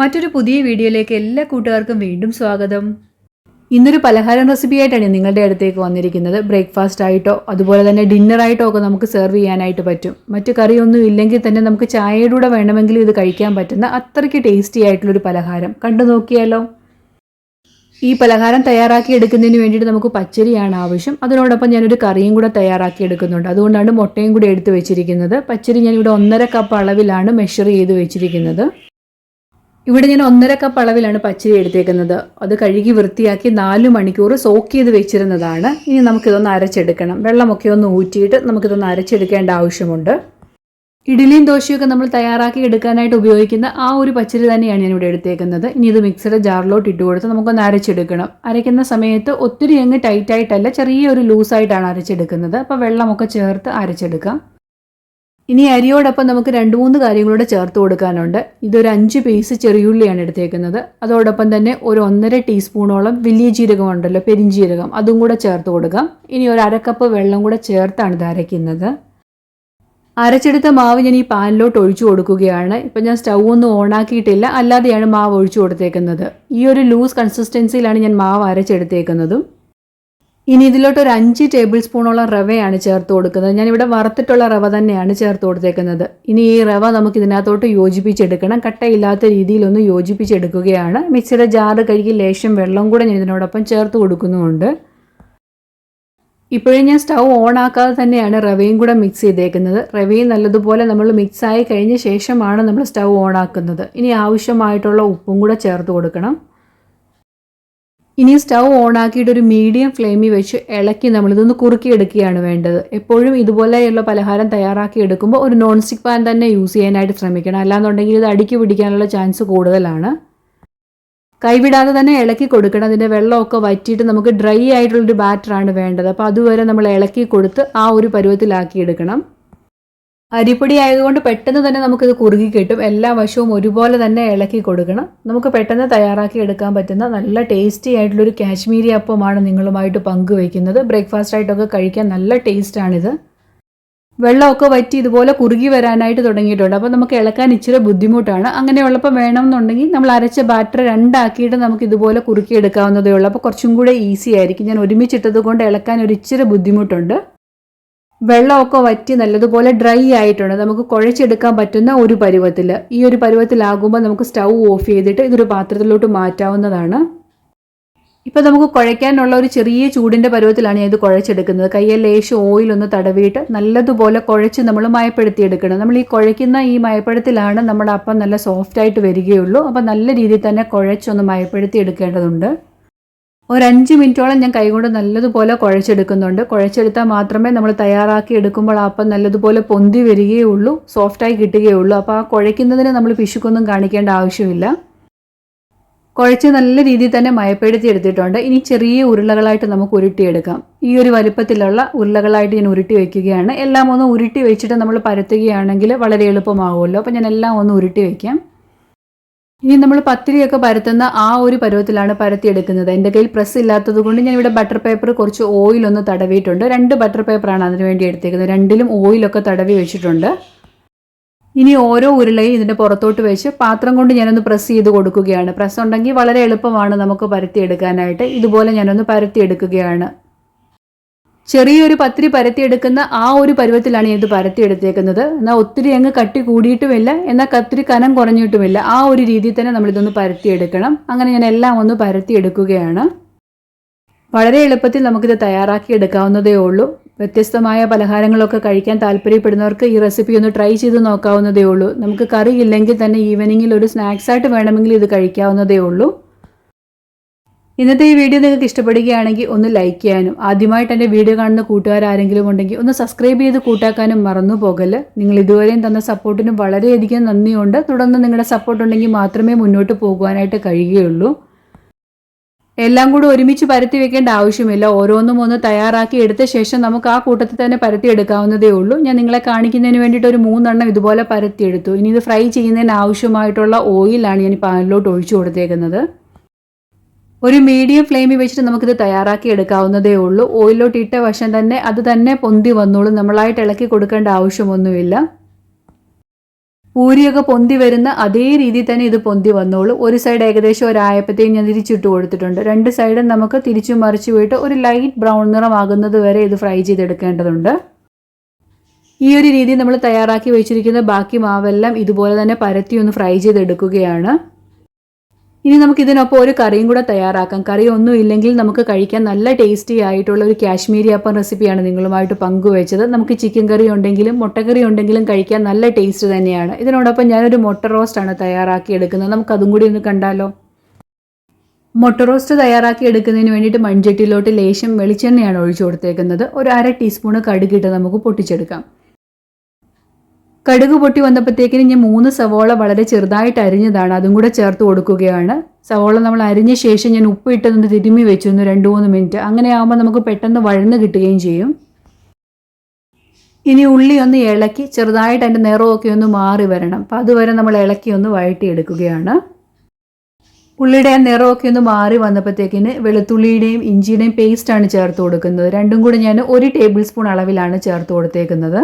മറ്റൊരു പുതിയ വീഡിയോയിലേക്ക് എല്ലാ കൂട്ടുകാർക്കും വീണ്ടും സ്വാഗതം. ഇന്നൊരു പലഹാരം റെസിപ്പി ആയിട്ടാണ് നിങ്ങളുടെ അടുത്തേക്ക് വന്നിരിക്കുന്നത്. ബ്രേക്ക്ഫാസ്റ്റ് ആയിട്ടോ അതുപോലെ തന്നെ ഡിന്നർ ആയിട്ടോ ഒക്കെ നമുക്ക് സെർവ് ചെയ്യാനായിട്ട് പറ്റും. മറ്റു കറിയൊന്നും ഇല്ലെങ്കിൽ തന്നെ നമുക്ക് ചായയുടെ കൂടെ വേണമെങ്കിലും ഇത് കഴിക്കാൻ പറ്റുന്ന അത്രയ്ക്ക് ടേസ്റ്റി ആയിട്ടുള്ളൊരു പലഹാരം. കണ്ടു നോക്കിയാലോ? ഈ പലഹാരം തയ്യാറാക്കി എടുക്കുന്നതിന് വേണ്ടിയിട്ട് നമുക്ക് പച്ചരിയാണ് ആവശ്യം. അതിനോടൊപ്പം ഞാനൊരു കറിയും കൂടെ തയ്യാറാക്കി എടുക്കുന്നുണ്ട്. അതുകൊണ്ടാണ് മുട്ടയും കൂടി എടുത്ത് വെച്ചിരിക്കുന്നത്. പച്ചരി ഞാനിവിടെ ഒന്നര കപ്പ് അളവിലാണ് മെഷർ ചെയ്ത് വെച്ചിരിക്കുന്നത്. ഇവിടെ ഞാൻ ഒന്നര കപ്പ് അളവിലാണ് പച്ചരി എടുത്തേക്കുന്നത്. അത് കഴുകി വൃത്തിയാക്കി നാല് മണിക്കൂർ സോക്ക് ചെയ്ത് വെച്ചിരുന്നതാണ്. ഇനി നമുക്കിതൊന്ന് അരച്ചെടുക്കണം. വെള്ളമൊക്കെ ഒന്ന് ഊറ്റിയിട്ട് നമുക്കിതൊന്ന് അരച്ചെടുക്കേണ്ട ആവശ്യമുണ്ട്. ഇഡ്ഡലിയും ദോശയൊക്കെ നമ്മൾ തയ്യാറാക്കി എടുക്കാനായിട്ട് ഉപയോഗിക്കുന്ന ആ ഒരു പച്ചരി തന്നെയാണ് ഞാൻ ഇവിടെ എടുത്തേക്കുന്നത്. ഇനി ഇത് മിക്സഡ് ജാറിലോട്ട് ഇട്ട് കൊടുത്ത് നമുക്കൊന്ന് അരച്ചെടുക്കണം. അരയ്ക്കുന്ന സമയത്ത് ഒത്തിരി അങ്ങ് ടൈറ്റായിട്ടല്ല ചെറിയൊരു ലൂസായിട്ടാണ് അരച്ചെടുക്കുന്നത്. അപ്പോൾ വെള്ളമൊക്കെ ചേർത്ത് അരച്ചെടുക്കാം. ഇനി അരിയോടൊപ്പം നമുക്ക് രണ്ട് മൂന്ന് കാര്യങ്ങളൂടെ ചേർത്ത് കൊടുക്കാനുണ്ട്. ഇതൊരു അഞ്ച് പീസ് ചെറിയുള്ളിയാണ് എടുത്തേക്കുന്നത്. അതോടൊപ്പം തന്നെ ഒരു ഒന്നര ടീസ്പൂണോളം വലിയ ജീരകം ഉണ്ടല്ലോ പെരിഞ്ജീരകം അതും കൂടെ ചേർത്ത് കൊടുക്കാം. ഇനി ഒരു അരക്കപ്പ് വെള്ളം കൂടെ ചേർത്താണ് ഇത് അരയ്ക്കുന്നത്. അരച്ചെടുത്ത മാവ് ഞാൻ ഈ പാനിലോട്ട് ഒഴിച്ചു കൊടുക്കുകയാണ്. ഇപ്പം ഞാൻ സ്റ്റൗ ഒന്നും ഓണാക്കിയിട്ടില്ല അല്ലാതെയാണ് മാവ് ഒഴിച്ചു കൊടുത്തേക്കുന്നത്. ഈ ഒരു ലൂസ് കൺസിസ്റ്റൻസിയിലാണ് ഞാൻ മാവ് അരച്ചെടുത്തേക്കുന്നതും. ഇനി ഇതിലോട്ട് ഒരു അഞ്ച് ടേബിൾ സ്പൂണോളം റവയാണ് ചേർത്ത് കൊടുക്കുന്നത്. ഞാനിവിടെ വറുത്തിട്ടുള്ള റവ തന്നെയാണ് ചേർത്ത് കൊടുത്തേക്കുന്നത്. ഇനി ഈ റവ നമുക്ക് ഇതിനകത്തോട്ട് യോജിപ്പിച്ചെടുക്കണം. കട്ടയില്ലാത്ത രീതിയിലൊന്ന് യോജിപ്പിച്ചെടുക്കുകയാണ്. മിക്സിയുടെ ജാറ് കഴുകി ലേശം വെള്ളം കൂടെ ഞാൻ ഇതിനോടൊപ്പം ചേർത്ത് കൊടുക്കുന്നുമുണ്ട്. ഇപ്പോഴും ഞാൻ സ്റ്റൗ ഓൺ ആക്കാതെ തന്നെയാണ് റവയും കൂടെ മിക്സ് ചെയ്തേക്കുന്നത്. റവയും നല്ലതുപോലെ നമ്മൾ മിക്സ് ആയി കഴിഞ്ഞ ശേഷമാണ് നമ്മൾ സ്റ്റൗ ഓൺ ആക്കുന്നത്. ഇനി ആവശ്യമായിട്ടുള്ള ഉപ്പും കൂടെ ചേർത്ത് കൊടുക്കണം. ഇനി സ്റ്റൗ ഓൺ ആക്കിയിട്ട് ഒരു മീഡിയം ഫ്ലെയിമിൽ വെച്ച് ഇളക്കി നമ്മൾ ഇതൊന്ന് കുറുക്കി കുറുക്കിയെടുക്കുകയാണ് വേണ്ടത്. എപ്പോഴും ഇതുപോലെയുള്ള പലഹാരം തയ്യാറാക്കി എടുക്കുമ്പോൾ ഒരു നോൺ സ്റ്റിക്ക് പാൻ തന്നെ യൂസ് ചെയ്യാനായിട്ട് ശ്രമിക്കണം. അല്ലാന്നുണ്ടെങ്കിൽ ഇത് അടുക്കി പിടിക്കാനുള്ള ചാൻസ് കൂടുതലാണ്. കൈവിടാതെ തന്നെ ഇളക്കി കൊടുക്കണം. അതിന്റെ വെള്ളമൊക്കെ വറ്റിയിട്ട് നമുക്ക് ഡ്രൈ ആയിട്ടുള്ളൊരു ബാറ്ററാണ് വേണ്ടത്. അപ്പോൾ അതുവരെ നമ്മൾ ഇളക്കി കൊടുത്ത് ആ ഒരു പരുവത്തിലാക്കി എടുക്കണം. അരിപ്പൊടി ആയതുകൊണ്ട് പെട്ടെന്ന് തന്നെ നമുക്കിത് കുറുകി കിട്ടും. എല്ലാ വശവും ഒരുപോലെ തന്നെ ഇളക്കി കൊടുക്കണം. നമുക്ക് പെട്ടെന്ന് തയ്യാറാക്കി എടുക്കാൻ പറ്റുന്ന നല്ല ടേസ്റ്റി ആയിട്ടുള്ളൊരു കാശ്മീരി അപ്പമാണ് നിങ്ങളുമായിട്ട് പങ്കുവയ്ക്കുന്നത്. ബ്രേക്ക്ഫാസ്റ്റ് ആയിട്ടൊക്കെ കഴിക്കാൻ നല്ല ടേസ്റ്റാണിത് വെള്ളമൊക്കെ വറ്റി ഇതുപോലെ കുറുകി വരാനായിട്ട് തുടങ്ങിയിട്ടുണ്ട്. അപ്പോൾ നമുക്ക് ഇളക്കാൻ ഇച്ചിരി ബുദ്ധിമുട്ടാണ്. അങ്ങനെയുള്ളപ്പോൾ വേണമെന്നുണ്ടെങ്കിൽ നമ്മൾ അരച്ച ബാറ്റർ രണ്ടാക്കിയിട്ട് നമുക്ക് ഇതുപോലെ കുറുക്കി എടുക്കാവുന്നതേ ഉള്ളൂ. അപ്പോൾ കുറച്ചും കൂടെ ഈസി ആയിരിക്കും. ഞാൻ ഒരുമിച്ചിട്ടത് കൊണ്ട് ഇളക്കാൻ ഒരു ഇച്ചിരി ബുദ്ധിമുട്ടുണ്ട്. വെള്ളമൊക്കെ വറ്റി നല്ലതുപോലെ ഡ്രൈ ആയിട്ടുണ്ട്. നമുക്ക് കുഴച്ചെടുക്കാൻ പറ്റുന്ന ഒരു പരുവത്തിൽ. ഈ ഒരു പരുവത്തിലാകുമ്പോൾ നമുക്ക് സ്റ്റൗ ഓഫ് ചെയ്തിട്ട് ഇതൊരു പാത്രത്തിലോട്ട് മാറ്റാവുന്നതാണ്. ഇപ്പോൾ നമുക്ക് കുഴയ്ക്കാനുള്ള ഒരു ചെറിയ ചൂടിന്റെ പരുവത്തിലാണ് ഞാൻ ഇത് കുഴച്ചെടുക്കുന്നത്. കയ്യിൽ ലേശം ഓയിൽ ഒന്ന് തടവിയിട്ട് നല്ലതുപോലെ കുഴച്ച് നമ്മൾ മയപ്പെടുത്തിയെടുക്കണം. നമ്മൾ ഈ കുഴയ്ക്കുന്ന ഈ മയപ്പെടുത്തിലാണ് നമ്മുടെ അപ്പം നല്ല സോഫ്റ്റായിട്ട് വരികയുള്ളൂ. അപ്പം നല്ല രീതിയിൽ തന്നെ കുഴച്ചൊന്ന് മയപ്പെടുത്തി എടുക്കേണ്ടതുണ്ട് ഒരു അഞ്ച് മിനിറ്റോളം ഞാൻ കൈകൊണ്ട് നല്ലതുപോലെ കുഴച്ചെടുക്കുന്നുണ്ട്. കുഴച്ചെടുത്താൽ മാത്രമേ നമ്മൾ തയ്യാറാക്കി എടുക്കുമ്പോൾ അപ്പം നല്ലതുപോലെ പൊന്തി വരികയുള്ളൂ സോഫ്റ്റായി കിട്ടുകയുള്ളൂ. അപ്പോൾ ആ കുഴയ്ക്കുന്നതിന് നമ്മൾ പിശുക്കൊന്നും കാണിക്കേണ്ട ആവശ്യമില്ല. കുഴച്ച് നല്ല രീതിയിൽ തന്നെ മയപ്പെടുത്തി എടുത്തിട്ടുണ്ട്. ഇനി ചെറിയ ഉരുളകളായിട്ട് നമുക്ക് ഉരുട്ടിയെടുക്കാം. ഈ ഒരു വലുപ്പത്തിലുള്ള ഉരുളകളായിട്ട് ഞാൻ ഉരുട്ടി വയ്ക്കുകയാണ് എല്ലാം ഒന്ന് ഉരുട്ടി വെച്ചിട്ട് നമ്മൾ പരത്തുകയാണെങ്കിൽ വളരെ എളുപ്പമാകുമല്ലോ അപ്പോൾ ഞാൻ എല്ലാം ഒന്ന് ഉരുട്ടി വയ്ക്കാം ഇനി നമ്മൾ പത്തിരിയൊക്കെ പരത്തുന്ന ആ ഒരു പരുവത്തിലാണ് പരത്തിയെടുക്കുന്നത്. എന്റെ കയ്യിൽ പ്രസ് ഇല്ലാത്തത് കൊണ്ട് ഞാൻ ഇവിടെ ബട്ടർ പേപ്പർ കുറച്ച് ഓയിൽ ഒന്ന് തടവിയിട്ടുണ്ട്. രണ്ട് ബട്ടർ പേപ്പറാണ് അതിന് വേണ്ടി എടുത്തേക്കുന്നത്. രണ്ടിലും ഓയിലൊക്കെ തടവി വെച്ചിട്ടുണ്ട്. ഇനി ഓരോ ഉരുളയും ഇതിന്റെ പുറത്തോട്ട് വെച്ച് പാത്രം കൊണ്ട് ഞാനൊന്ന് പ്രസ് ചെയ്ത് കൊടുക്കുകയാണ്. പ്രസ് ഉണ്ടെങ്കിൽ വളരെ എളുപ്പമാണ് നമുക്ക് പരത്തിയെടുക്കാനായിട്ട്. ഇതുപോലെ ഞാനൊന്ന് പരത്തിയെടുക്കുകയാണ്. ചെറിയൊരു പത്തിരി പരത്തിയെടുക്കുന്ന ആ ഒരു പരുവത്തിലാണ് ഇത് പരത്തിയെടുത്തേക്കുന്നത്. എന്നാൽ ഒത്തിരി അങ്ങ് കട്ടി കൂടിയിട്ടുമില്ല. എന്നാൽ കത്തിരി കനം കുറഞ്ഞിട്ടുമില്ല. ആ ഒരു രീതിയിൽ തന്നെ നമ്മളിതൊന്ന് പരത്തിയെടുക്കണം. അങ്ങനെ ഞാൻ എല്ലാം ഒന്ന് പരത്തിയെടുക്കുകയാണ്. വളരെ എളുപ്പത്തിൽ നമുക്കിത് തയ്യാറാക്കി എടുക്കാവുന്നതേ ഉള്ളൂ. വ്യത്യസ്തമായ പലഹാരങ്ങളൊക്കെ കഴിക്കാൻ താല്പര്യപ്പെടുന്നവർക്ക് ഈ റെസിപ്പി ഒന്ന് ട്രൈ ചെയ്ത് നോക്കാവുന്നതേ ഉള്ളൂ. നമുക്ക് കറി ഇല്ലെങ്കിൽ തന്നെ ഈവനിങ്ങിൽ ഒരു സ്നാക്സ് ആയിട്ട് വേണമെങ്കിൽ ഇത് കഴിക്കാവുന്നതേ ഉള്ളൂ. ഇന്നത്തെ ഈ വീഡിയോ നിങ്ങൾക്ക് ഇഷ്ടപ്പെടുകയാണെങ്കിൽ ഒന്ന് ലൈക്ക് ചെയ്യാനും ആദ്യമായിട്ട് എന്റെ വീഡിയോ കാണുന്ന കൂട്ടുകാർ ആരെങ്കിലും ഉണ്ടെങ്കിൽ ഒന്ന് സബ്സ്ക്രൈബ് ചെയ്ത് കൂട്ടാക്കാനും മറന്നു പോകൽ നിങ്ങൾ ഇതുവരെയും തന്ന സപ്പോർട്ടിന് വളരെയധികം നന്ദിയുണ്ട്. തുടർന്ന് നിങ്ങളുടെ സപ്പോർട്ട് ഉണ്ടെങ്കിൽ മാത്രമേ മുന്നോട്ട് പോകുവാനായിട്ട് കഴിയുകയുള്ളൂ. എല്ലാം കൂടെ ഒരുമിച്ച് പരത്തി വെക്കേണ്ട ആവശ്യമില്ല. ഓരോന്നും ഒന്ന് തയ്യാറാക്കി എടുത്ത ശേഷം നമുക്ക് ആ കൂട്ടത്തിൽ തന്നെ പരത്തി എടുക്കാവുന്നതേ ഉള്ളൂ. ഞാൻ നിങ്ങളെ കാണിക്കുന്നതിന് വേണ്ടിയിട്ട് ഒരു മൂന്നെണ്ണം ഇതുപോലെ പരത്തിയെടുത്തു. ഇനി ഇത് ഫ്രൈ ചെയ്യുന്നതിന് ആവശ്യമായിട്ടുള്ള ഓയിലാണ് ഞാൻ പാനിലോട്ട് ഒഴിച്ചു കൊടുത്തേക്കുന്നത്. ഒരു മീഡിയം ഫ്ലെയിമിൽ വെച്ചിട്ട് നമുക്കിത് തയ്യാറാക്കി എടുക്കാവുന്നതേ ഉള്ളൂ. ഓയിലോട്ട് ഇട്ട വശം തന്നെ അത് തന്നെ പൊന്തി വന്നോളും. നമ്മളായിട്ട് ഇളക്കി കൊടുക്കേണ്ട ആവശ്യമൊന്നുമില്ല. പൂരിയൊക്കെ പൊന്തി വരുന്ന അതേ രീതിയിൽ തന്നെ ഇത് പൊന്തി വന്നോളൂ. ഒരു സൈഡ് ഏകദേശം ഒരായപ്പത്തേക്കും ഞാൻ തിരിച്ചിട്ട് കൊടുത്തിട്ടുണ്ട്. രണ്ട് സൈഡും നമുക്ക് തിരിച്ചു മറിച്ചു പോയിട്ട് ഒരു ലൈറ്റ് ബ്രൗൺ നിറമാകുന്നത് വരെ ഇത് ഫ്രൈ ചെയ്തെടുക്കേണ്ടതുണ്ട്. ഈ ഒരു രീതി നമ്മൾ തയ്യാറാക്കി വെച്ചിരിക്കുന്ന ബാക്കി മാവെല്ലാം ഇതുപോലെ തന്നെ പരത്തി ഒന്ന് ഫ്രൈ ചെയ്തെടുക്കുകയാണ്. ഇനി നമുക്ക് ഇതിനൊപ്പം ഒരു കറിയും കൂടെ തയ്യാറാക്കാം. കറി ഒന്നും ഇല്ലെങ്കിൽ നമുക്ക് കഴിക്കാൻ നല്ല ടേസ്റ്റി ആയിട്ടുള്ള ഒരു കാശ്മീരി അപ്പം റെസിപ്പിയാണ് നിങ്ങളുമായിട്ട് പങ്കുവച്ചത്. നമുക്ക് ചിക്കൻ കറി ഉണ്ടെങ്കിലും മുട്ടക്കറി ഉണ്ടെങ്കിലും കഴിക്കാൻ നല്ല ടേസ്റ്റ് തന്നെയാണ്. ഇതിനോടൊപ്പം ഞാനൊരു മുട്ട റോസ്റ്റാണ് തയ്യാറാക്കി എടുക്കുന്നത്. നമുക്ക് അതും കൂടി ഒന്ന് കണ്ടാലോ? മുട്ട റോസ്റ്റ് തയ്യാറാക്കി എടുക്കുന്നതിന് വേണ്ടിയിട്ട് മൺചട്ടിയിലോട്ട് ലേശം വെളിച്ചെണ്ണയാണ് ഒഴിച്ചു കൊടുത്തേക്കുന്നത്. ഒരു അര ടീസ്പൂണ് കടുകിട്ട് നമുക്ക് പൊട്ടിച്ചെടുക്കാം. കടുക് പൊട്ടി വന്നപ്പോഴത്തേക്കിന് ഞാൻ മൂന്ന് സവോള വളരെ ചെറുതായിട്ട് അരിഞ്ഞതാണ്. അതും കൂടെ ചേർത്ത് കൊടുക്കുകയാണ്. സവോള നമ്മൾ അരിഞ്ഞ ശേഷം ഞാൻ ഉപ്പ് ഇട്ടതൊന്ന് തിരുമ്മി വെച്ചു ഒന്ന് രണ്ട് മൂന്ന് മിനിറ്റ്. അങ്ങനെ ആകുമ്പോൾ നമുക്ക് പെട്ടെന്ന് വഴന്ന് കിട്ടുകയും ചെയ്യും. ഇനി ഉള്ളി ഒന്ന് ഇളക്കി ചെറുതായിട്ട് അതിന്റെ നിറമൊക്കെ ഒന്ന് മാറി വരണം. അപ്പം അതുവരെ നമ്മൾ ഇളക്കി ഒന്ന് വഴട്ടിയെടുക്കുകയാണ് ഉള്ളിയുടെ ആ നിറമൊക്കെ ഒന്ന് മാറി വന്നപ്പോഴത്തേക്കിന് വെളുത്തുള്ളിയുടെയും ഇഞ്ചിയുടെയും പേസ്റ്റാണ് ചേർത്ത് കൊടുക്കുന്നത്. രണ്ടും കൂടി ഞാൻ ഒരു ടേബിൾ സ്പൂൺ അളവിലാണ് ചേർത്ത് കൊടുത്തേക്കുന്നത്.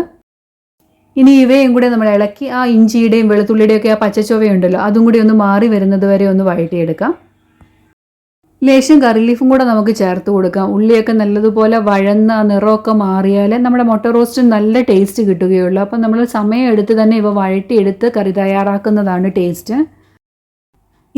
ഇനി ഇവയും കൂടെ നമ്മൾ ഇളക്കി ആ ഇഞ്ചിയുടെയും വെളുത്തുള്ളിയുടെയും ഒക്കെ ആ പച്ചച്ചൊവയുണ്ടല്ലോ അതും കൂടി ഒന്ന് മാറി വരുന്നത് വരെ ഒന്ന് വഴറ്റിയെടുക്കാം. ലേശം കറി ലീഫും കൂടെ നമുക്ക് ചേർത്ത് കൊടുക്കാം. ഉള്ളിയൊക്കെ നല്ലതുപോലെ വഴന്ന ആ നിറമൊക്കെ മാറിയാൽ നമ്മുടെ മുട്ട റോസ്റ്റ് നല്ല ടേസ്റ്റ് കിട്ടുകയുള്ളൂ. അപ്പം നമ്മൾ സമയം എടുത്ത് തന്നെ ഇവ വഴറ്റിയെടുത്ത് കറി തയ്യാറാക്കുന്നതാണ് ടേസ്റ്റ്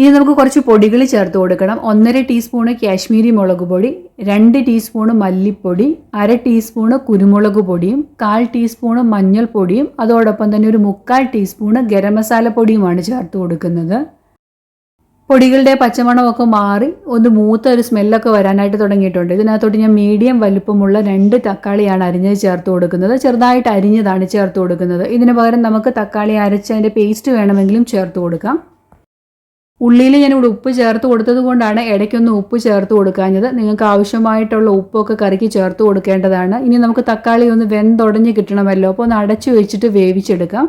ഇനി നമുക്ക് കുറച്ച് പൊടികൾ ചേർത്ത് കൊടുക്കണം. ഒന്നര ടീസ്പൂണ് കാശ്മീരി മുളക് പൊടി രണ്ട് ടീസ്പൂണ് മല്ലിപ്പൊടി അര ടീസ്പൂണ് കുരുമുളക് പൊടിയും കാൽ ടീസ്പൂണ് മഞ്ഞൾപ്പൊടിയും അതോടൊപ്പം തന്നെ ഒരു മുക്കാൽ ടീസ്പൂണ് ഗരം മസാല പൊടിയുമാണ് ചേർത്ത് കൊടുക്കുന്നത്. പൊടികളുടെ പച്ചമണമൊക്കെ മാറി ഒന്ന് മൂത്ത ഒരു സ്മെല്ലൊക്കെ വരാനായിട്ട് തുടങ്ങിയിട്ടുണ്ട്. ഇതിനകത്തോട്ട് ഞാൻ മീഡിയം വലുപ്പമുള്ള രണ്ട് തക്കാളിയാണ് അരിഞ്ഞത് ചേർത്ത് കൊടുക്കുന്നത്. ചെറുതായിട്ട് അരിഞ്ഞതാണ് ചേർത്ത് കൊടുക്കുന്നത്. ഇതിന് പകരം നമുക്ക് തക്കാളി അരച്ച് അതിന്റെ പേസ്റ്റ് വേണമെങ്കിലും ചേർത്ത് കൊടുക്കാം. ഉള്ളിയിൽ ഞാനിവിടെ ഉപ്പ് ചേർത്ത് കൊടുത്തത് കൊണ്ടാണ് ഇടയ്ക്കൊന്ന് ഉപ്പ് ചേർത്ത് കൊടുക്കാഞ്ഞത്. നിങ്ങൾക്ക് ആവശ്യമായിട്ടുള്ള ഉപ്പൊക്കെ കറിക്ക് ചേർത്ത് കൊടുക്കേണ്ടതാണ്. ഇനി നമുക്ക് തക്കാളി ഒന്ന് വെന്തുടഞ്ഞ് കിട്ടണമല്ലോ. അപ്പോൾ ഒന്ന് അടച്ചു വെച്ചിട്ട് വേവിച്ചെടുക്കാം.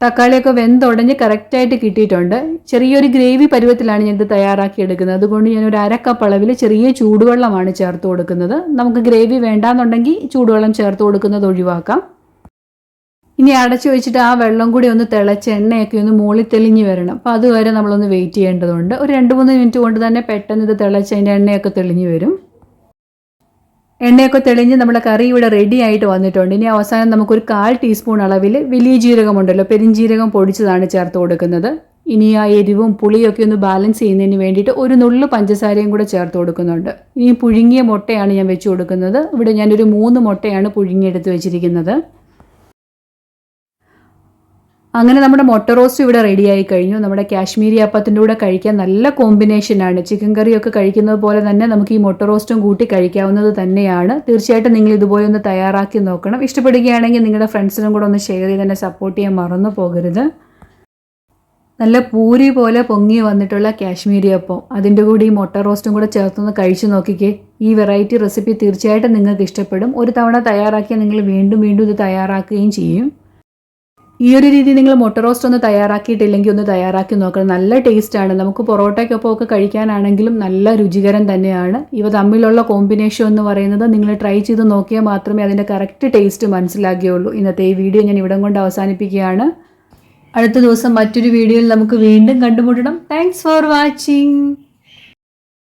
തക്കാളിയൊക്കെ വെന്തുടഞ്ഞ് കറക്റ്റായിട്ട് കിട്ടിയിട്ടുണ്ട്. ചെറിയൊരു ഗ്രേവി പരുവത്തിലാണ് ഞാനിത് തയ്യാറാക്കി എടുക്കുന്നത് അതുകൊണ്ട് ഞാൻ ഒരു അരക്കപ്പ് അളവിൽ ചെറിയ ചൂടുവെള്ളമാണ് ചേർത്ത് കൊടുക്കുന്നത്. നമുക്ക് ഗ്രേവി വേണ്ടാന്നുണ്ടെങ്കിൽ ചൂടുവെള്ളം ചേർത്ത് കൊടുക്കുന്നത് ഒഴിവാക്കാം. ഇനി അടച്ചു വെച്ചിട്ട് ആ വെള്ളം കൂടി ഒന്ന് തിളച്ച് എണ്ണയൊക്കെ ഒന്ന് മൂളി തെളിഞ്ഞ് വരണം. അപ്പോൾ അതുവരെ നമ്മളൊന്ന് വെയിറ്റ് ചെയ്യേണ്ടതുണ്ട്. ഒരു രണ്ട് മൂന്ന് മിനിറ്റ് കൊണ്ട് തന്നെ പെട്ടെന്ന് ഇത് തിളച്ച് അതിന്റെ എണ്ണയൊക്കെ തെളിഞ്ഞ് വരും. എണ്ണയൊക്കെ തെളിഞ്ഞ് നമ്മുടെ കറി ഇവിടെ റെഡി ആയിട്ട് വന്നിട്ടുണ്ട്. ഇനി അവസാനം നമുക്കൊരു കാൽ ടീസ്പൂൺ അളവിൽ വലിയ ജീരകമുണ്ടല്ലോ. പെരിഞ്ജീരകം പൊടിച്ചതാണ് ചേർത്ത് കൊടുക്കുന്നത്. ഇനി ആ എരിവും പുളിയൊക്കെ ഒന്ന് ബാലൻസ് ചെയ്യുന്നതിന് വേണ്ടിയിട്ട് ഒരു നുള്ളു പഞ്ചസാരയും കൂടെ ചേർത്ത് കൊടുക്കുന്നുണ്ട്. ഇനി പുഴുങ്ങിയ മുട്ടയാണ് ഞാൻ വെച്ച് കൊടുക്കുന്നത്. ഇവിടെ ഞാനൊരു മൂന്ന് മുട്ടയാണ് പുഴുങ്ങിയെടുത്ത് വെച്ചിരിക്കുന്നത്. അങ്ങനെ നമ്മുടെ മൊട്ട റോസ്റ്റ് ഇവിടെ റെഡിയായി കഴിഞ്ഞു. നമ്മുടെ കാശ്മീരി അപ്പത്തിന്റെ കൂടെ കഴിക്കാൻ നല്ല കോമ്പിനേഷനാണ് ചിക്കൻ കറിയൊക്കെ കഴിക്കുന്നത് പോലെ തന്നെ നമുക്ക് ഈ മൊട്ട റോസ്റ്റും കൂട്ടി കഴിക്കാവുന്നത് തന്നെയാണ്. തീർച്ചയായിട്ടും നിങ്ങൾ ഇതുപോലെ ഒന്ന് തയ്യാറാക്കി നോക്കണം. ഇഷ്ടപ്പെടുകയാണെങ്കിൽ നിങ്ങളുടെ ഫ്രണ്ട്സിനും കൂടെ ഒന്ന് ഷെയർ ചെയ്ത് തന്നെ സപ്പോർട്ട് ചെയ്യാൻ മറന്നു പോകരുത്. നല്ല പൂരി പോലെ പൊങ്ങി വന്നിട്ടുള്ള കാശ്മീരി അപ്പം. അതിന്റെ കൂടി ഈ മുട്ട റോസ്റ്റും കൂടെ ചേർത്തൊന്ന് കഴിച്ചു നോക്കിക്കേ. ഈ വെറൈറ്റി റെസിപ്പി തീർച്ചയായിട്ടും നിങ്ങൾക്ക് ഇഷ്ടപ്പെടും. ഒരു തവണ തയ്യാറാക്കിയാൽ നിങ്ങൾ വീണ്ടും വീണ്ടും ഇത് തയ്യാറാക്കുകയും ചെയ്യും. ഈ ഒരു രീതി നിങ്ങൾ മുട്ട റോസ്റ്റ് ഒന്ന് തയ്യാറാക്കിയിട്ടില്ലെങ്കിൽ ഒന്ന് തയ്യാറാക്കി നോക്കണം നല്ല ടേസ്റ്റാണ് നമുക്ക് പൊറോട്ടയ്ക്കൊപ്പം ഒക്കെ കഴിക്കാനാണെങ്കിലും നല്ല രുചികരം തന്നെയാണ്. ഇവ തമ്മിലുള്ള കോമ്പിനേഷൻ എന്ന് പറയുന്നത് നിങ്ങൾ ട്രൈ ചെയ്ത് നോക്കിയാൽ മാത്രമേ അതിന്റെ കറക്റ്റ് ടേസ്റ്റ് മനസ്സിലാക്കിയുള്ളൂ. ഇന്നത്തെ ഈ വീഡിയോ ഞാൻ ഇവിടം കൊണ്ട് അവസാനിപ്പിക്കുകയാണ്. അടുത്ത ദിവസം മറ്റൊരു വീഡിയോയിൽ നമുക്ക് വീണ്ടും കണ്ടുമുട്ടണം. Thanks for watching